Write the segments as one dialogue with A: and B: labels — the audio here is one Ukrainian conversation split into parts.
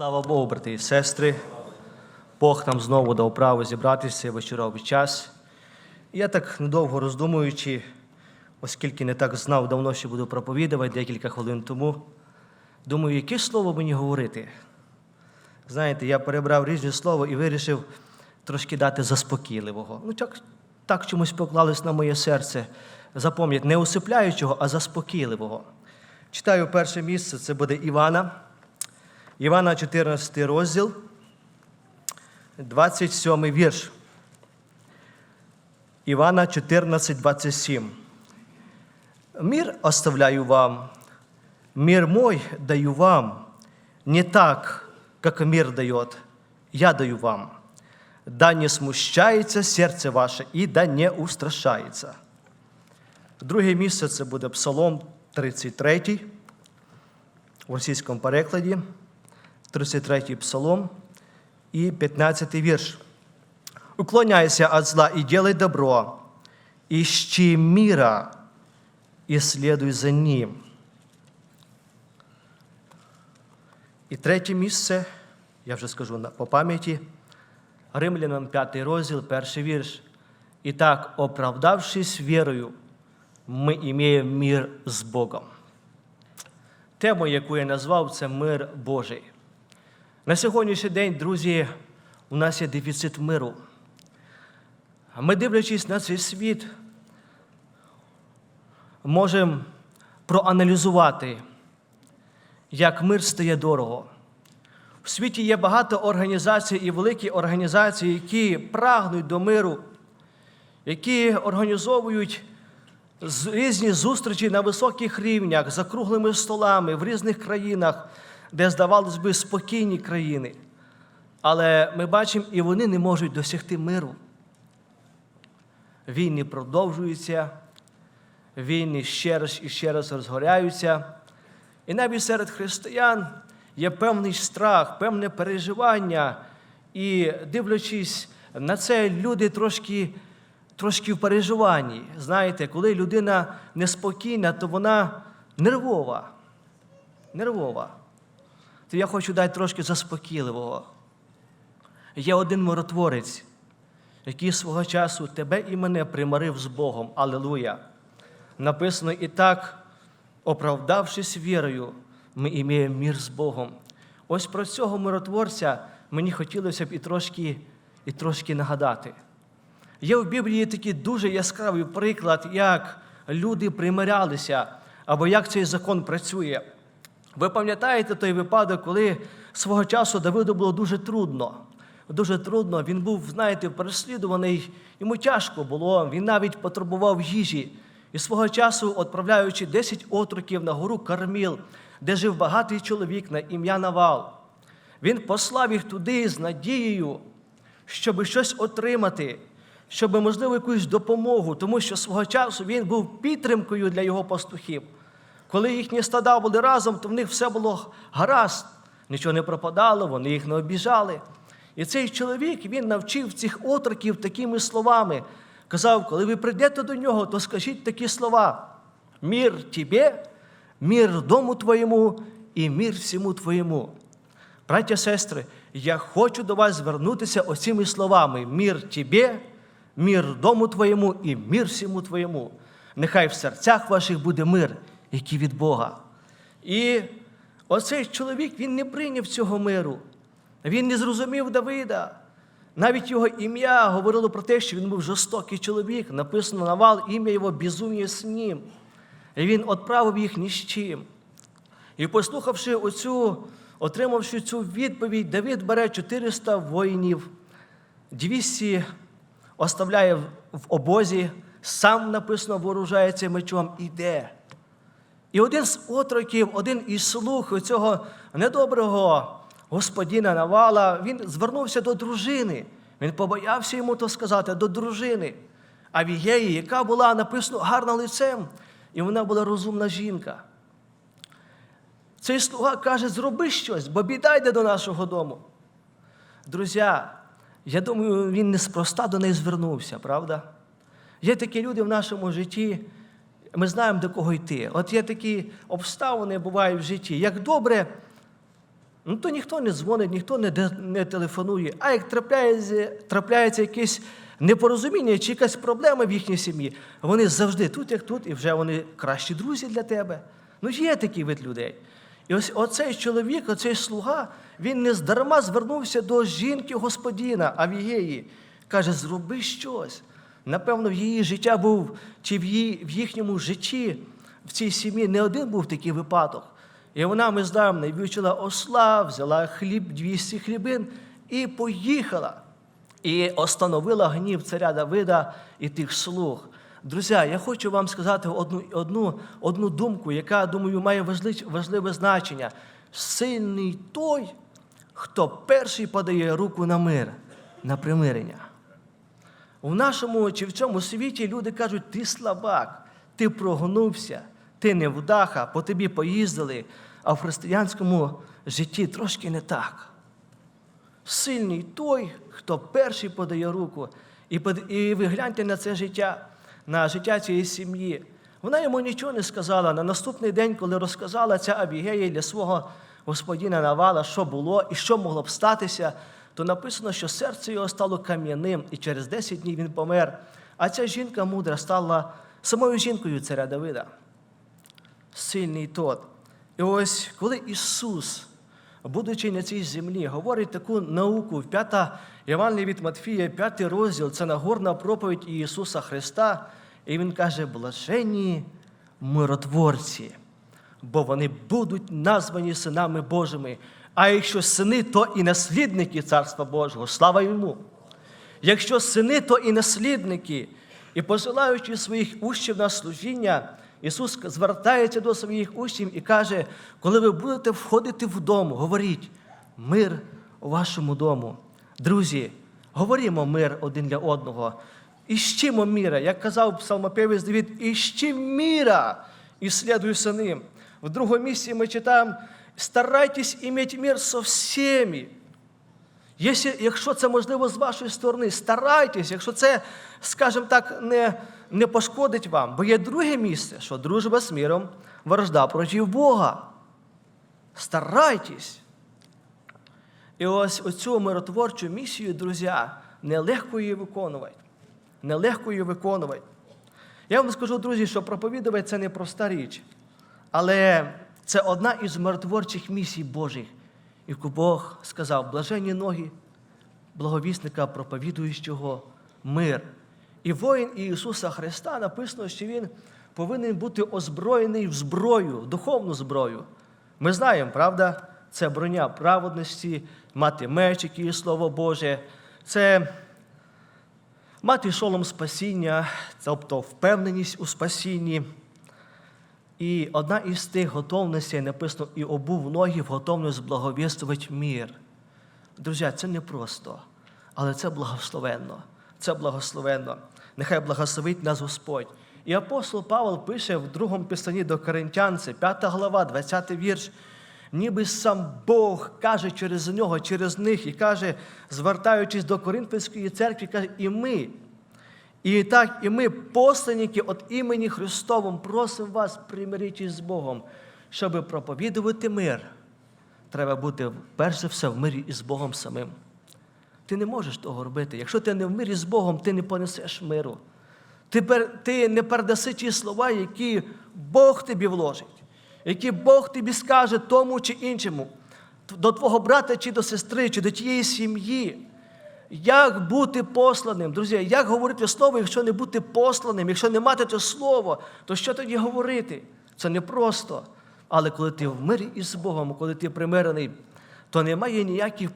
A: Слава Богу, брати і сестри. Бог нам знову дав право зібратися в вечоровий час. Я так недовго роздумуючи, оскільки не так знав, давно ще буду проповідувати декілька хвилин тому. Думаю, яке слово мені говорити? Знаєте, я перебрав різні слова і вирішив трошки дати заспокійливого. Ну, так, так чомусь поклалось на моє серце. Запам'ять, не усипляючого, а заспокійливого. Читаю перше місце, це буде Івана. Івана 14 розділ, 27 вірш. Івана 14, 27. Мир оставляю вам, мир мой даю вам, не так, как мир дает, я даю вам. Да не смущається серце ваше і да не устрашається. Друге місце це буде Псалом 33 в російському перекладі. 33 псалом і 15 вірш. Уклоняйся от зла и делай добро, ищи мира и следуй за ним. І третє місце, я вже скажу по пам'яті, Римлянам 5 розділ, перший вірш. І так, оправдавшись вірою, ми імеємо мир з Богом. Тему, яку я назвав, це мир Божий. На сьогоднішній день, друзі, у нас є дефіцит миру. Ми, дивлячись на цей світ, можемо проаналізувати, як мир стає дорого. В світі є багато організацій і великі організації, які прагнуть до миру, які організовують різні зустрічі на високих рівнях, за круглими столами в різних країнах, де, здавалось би, спокійні країни. Але ми бачимо, і вони не можуть досягти миру. Війни продовжуються, війни ще раз і ще раз розгоряються. І навіть серед християн є певний страх, певне переживання. І дивлячись на це, люди трошки, трошки в переживанні. Знаєте, коли людина неспокійна, то вона нервова. Нервова. То я хочу дати трошки заспокійливого. Є один миротворець, який свого часу тебе і мене примирив з Богом. Аллилуйя. Написано і так, оправдавшись вірою, ми імеємо мір з Богом. Ось про цього миротворця мені хотілося б і трошки, і трошки нагадати. Є в Біблії такий дуже яскравий приклад, як люди примирялися, або як цей закон працює. Ви пам'ятаєте той випадок, коли свого часу Давиду було дуже трудно. Дуже трудно. Він був, знаєте, переслідуваний, йому тяжко було, він навіть потребував їжі. І свого часу, відправляючи 10 отроків на гору Карміл, де жив багатий чоловік на ім'я Навал, він послав їх туди з надією, щоб щось отримати, щоб, можливо, якусь допомогу, тому що свого часу він був підтримкою для його пастухів. Коли їхні стада були разом, то в них все було гаразд, нічого не пропадало, вони їх не обіжали. І цей чоловік він навчив цих отроків такими словами. Казав, коли ви прийдете до нього, то скажіть такі слова: мір тебе, мір дому твоєму і мір всьому твоєму. Браття, сестри, я хочу до вас звернутися оцими словами: мір тебе, мір дому твоєму і мір всьому твоєму. Нехай в серцях ваших буде мир, який від Бога. І оцей чоловік він не прийняв цього миру. Він не зрозумів Давида. Навіть його ім'я говорило про те, що він був жорстокий чоловік. Написано навал ім'я його безум'я з ним. І він відправив їх ні з чим. І послухавши оцю, отримавши цю відповідь, Давид бере 400 воїнів, 200 оставляє в обозі, сам написано вооружається мечом, іде. І один з отроків, один із слуг цього недоброго господіна Навала, він звернувся до дружини. Він побоявся йому то сказати до дружини. А Вігеї, яка була написано гарна лицем, і вона була розумна жінка. Цей слуга каже: зроби щось, бо біда йде до нашого дому. Друзі, я думаю, він неспроста до неї звернувся, правда? Є такі люди в нашому житті, ми знаємо, до кого йти. От є такі обставини бувають в житті. Як добре ну то ніхто не дзвонить, ніхто не, не телефонує. А як трапляється, трапляється якесь непорозуміння чи якась проблема в їхній сім'ї, вони завжди тут, як тут, і вже вони кращі друзі для тебе. Ну, є такий вид людей. І ось оцей чоловік, оцей слуга, він не здарма звернувся до жінки господіна Авігеї. Каже, зроби щось. Напевно, в її життя був, чи в, її, в їхньому житті, в цій сім'ї не один був такий випадок. І вона, ми знаємо, навічила осла, взяла хліб, 200 хлібин і поїхала. І остановила гнів царя Давида і тих слуг. Друзі, я хочу вам сказати одну, одну, одну думку, яка, думаю, має важливе значення. Сильний той, хто перший подає руку на мир, на примирення. У нашому чи в цьому світі люди кажуть, ти слабак, ти прогнувся, ти невдаха, по тобі поїздили, а в християнському житті трошки не так. Сильний той, хто перший подає руку. І, і ви гляньте на це життя, на життя цієї сім'ї. Вона йому нічого не сказала. На наступний день, коли розказала ця Абігея для свого господіна Навала, що було і що могло б статися, то написано, що серце його стало кам'яним, і через 10 днів він помер. А ця жінка мудра стала самою жінкою царя Давида сильний тот. І ось коли Ісус, будучи на цій землі, говорить таку науку в 5 Євангелія від Матфія, 5 розділ, це Нагорна проповідь Ісуса Христа, і Він каже, блаженні миротворці, бо вони будуть названі синами Божими. А якщо сини, то і наслідники Царства Божого. Слава йому! Якщо сини, то і наслідники. І посилаючи своїх учнів на служіння, Ісус звертається до своїх учнів і каже, коли ви будете входити в дом, говоріть мир у вашому дому. Друзі, говоримо мир один для одного. Іщимо міра, як казав псалмопевець Давид, іщи міра і слідуй за ним. В другому місці ми читаємо, старайтесь иметь мир со всеми, Якщо, якщо це можливо з вашої сторони, старайтесь, якщо це, скажімо так, не, не пошкодить вам. Бо є друге місце, що дружба з міром ворожда проти Бога. Старайтесь. І ось оцю миротворчу місію, друзі, нелегко її виконувати. Нелегко її виконувати. Я вам скажу, друзі, що проповідувати це не проста річ. Але це одна із миротворчих місій Божих. І Бог сказав, блаженні ноги благовісника, проповідуючого мир. І воїн Ісуса Христа написано, що Він повинен бути озброєний в зброю, в духовну зброю. Ми знаємо, правда, це броня праведності, мати меч, який є Слово Боже, це мати шолом спасіння, тобто впевненість у спасінні. І одна із тих готовностей написано і обув ноги в готовність благовістувати мір. Друзі, це не просто, але це благословенно. Це благословенно. Нехай благословить нас Господь. І апостол Павел пише в другому писанні до Коринтян, це 5 глава, 20 вірш. Ніби сам Бог каже через нього, через них, і каже, звертаючись до Коринфянської церкви, каже, і ми, і так, і ми, посланники від імені Христовом, просимо вас примиритись з Богом, щоб проповідувати мир. Треба бути перш за все в мирі із Богом самим. Ти не можеш того робити. Якщо ти не в мирі з Богом, ти не понесеш миру. Ти, ти не передаси ті слова, які Бог тобі вложить, які Бог тобі скаже тому чи іншому, до твого брата чи до сестри, чи до тієї сім'ї. Як бути посланим? Друзі, як говорити слово, якщо не бути посланим, якщо не мати це слово, то що тоді говорити? Це непросто. Але коли ти в мирі із Богом, коли ти примирений, то немає ніяких,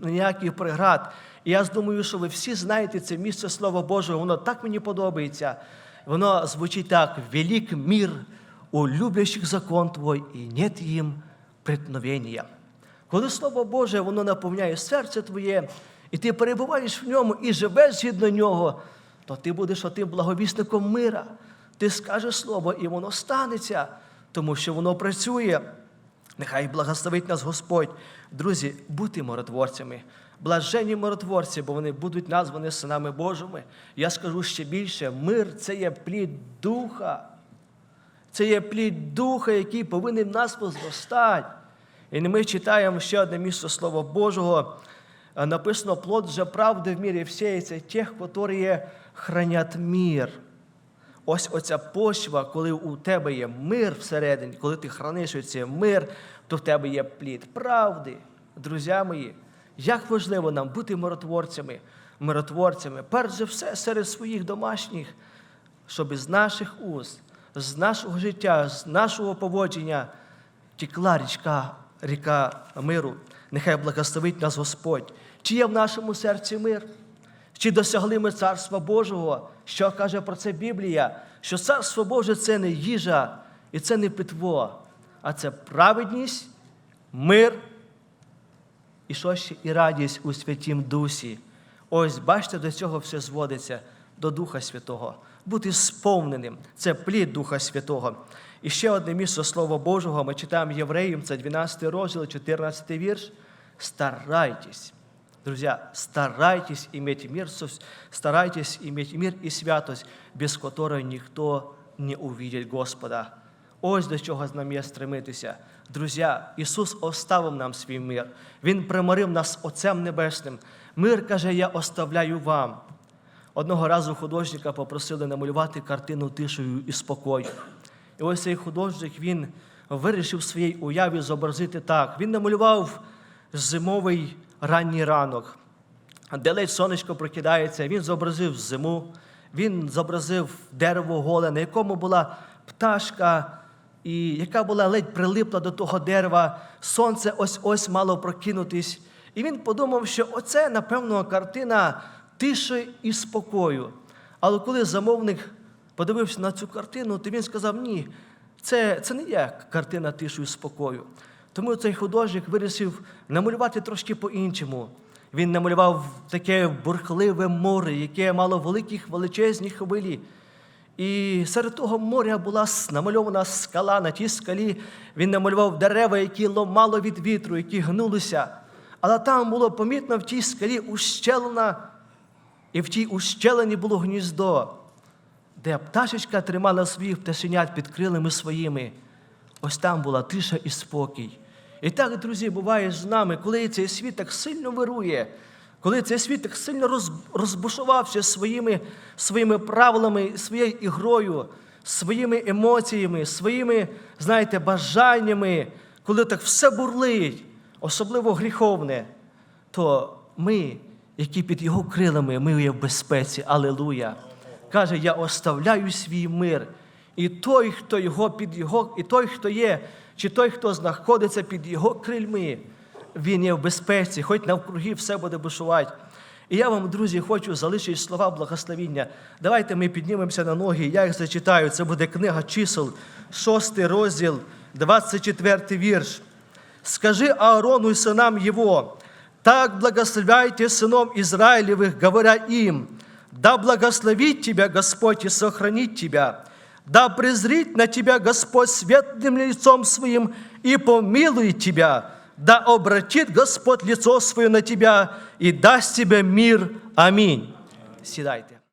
A: ніяких преград. І я думаю, що ви всі знаєте це місце Слова Божого, воно так мені подобається. Воно звучить так: велик мир у люблящих закон Твой, і нет їм преткновення. Коли Слово Боже, воно наповняє серце твоє, і ти перебуваєш в ньому і живеш згідно нього, то ти будеш отим благовісником мира. Ти скажеш слово, і воно станеться, тому що воно працює. Нехай благословить нас Господь. Друзі, будьте миротворцями. Блаженні миротворці, бо вони будуть названі синами Божими. Я скажу ще більше: мир це є плід духа. Це є плід духа, який повинен нас возростати. І ми читаємо ще одне місце Слова Божого. Е, Написано, плод же правди в мірі всіється тих, які хранять мір. Ось оця почва, коли у тебе є мир всередині, коли ти храниш цей мир, то в тебе є плід правди. Друзі мої, як важливо нам бути миротворцями, миротворцями, перш за все серед своїх домашніх, щоб з наших уст, з нашого життя, з нашого поводження текла річка, ріка миру. Нехай благословить нас Господь. Чи є в нашому серці мир? Чи досягли ми Царства Божого? Що каже про це Біблія? Що Царство Боже це не їжа і це не питво, а це праведність, мир і що ще і радість у Святім Дусі. Ось бачите, до цього все зводиться до Духа Святого. Бути сповненим це плід Духа Святого. І ще одне місце Слова Божого ми читаємо Євреїм, це 12 розділ, 14 вірш. Старайтесь. Друзья, старайтесь иметь мир, старайтесь иметь мир и святость, без которой ніхто не увидить Господа. Ось до чого нам є стремитися. Друзі, Ісус оставив нам свій мир. Він примирив нас Отцем Небесним. Мир каже, я оставляю вам. Одного разу художника попросили намалювати картину тишею і спокою. І ось цей художник він вирішив в своїй уяві зобразити так. Він намалював зимовий ранній ранок, де ледь сонечко прокидається. Він зобразив зиму, він зобразив дерево голе, на якому була пташка, і яка була ледь прилипла до того дерева. Сонце ось ось мало прокинутись. І він подумав, що оце, напевно, картина тиші і спокою. Але коли замовник подивився на цю картину, то він сказав: ні, це, це не є картина тиші і спокою. Тому цей художник вирішив намалювати трошки по-іншому. Він намалював таке бурхливе море, яке мало великих величезні хвилі. І серед того моря була намальована скала. На тій скалі він намалював дерева, які ломало від вітру, які гнулися. Але там було помітно в тій скалі ущелина, і в тій ущелині було гніздо, де пташечка тримала своїх пташенят під крилами своїми. Ось там була тиша і спокій. І так, друзі, буває з нами, коли цей світ так сильно вирує, коли цей світ так сильно розбушувався своїми, своїми правилами, своєю ігрою, своїми емоціями, своїми, знаєте, бажаннями, коли так все бурлить, особливо гріховне, то ми, які під його крилами, ми є в безпеці. Алелуя! Каже, я оставляю свій мир. І той, хто його під його, і той, хто є, чи той, хто знаходиться під його крильми, він є в безпеці, хоч навкруги все буде бушувати. І я вам, друзі, хочу залишити слова благословіння. Давайте ми піднімемося на ноги. Я їх зачитаю. Це буде книга чисел, 6 розділ, 24 вірш. Скажи Аарону и сынам его, так благословляйте сыном Израилевых, говоря им, да благословит тебя Господь и сохранит тебя, да презрит на тебя Господь светлым лицом своим и помилует тебя, да обратит Господь лицо свое на тебя и даст тебе мир. Аминь. Сідайте.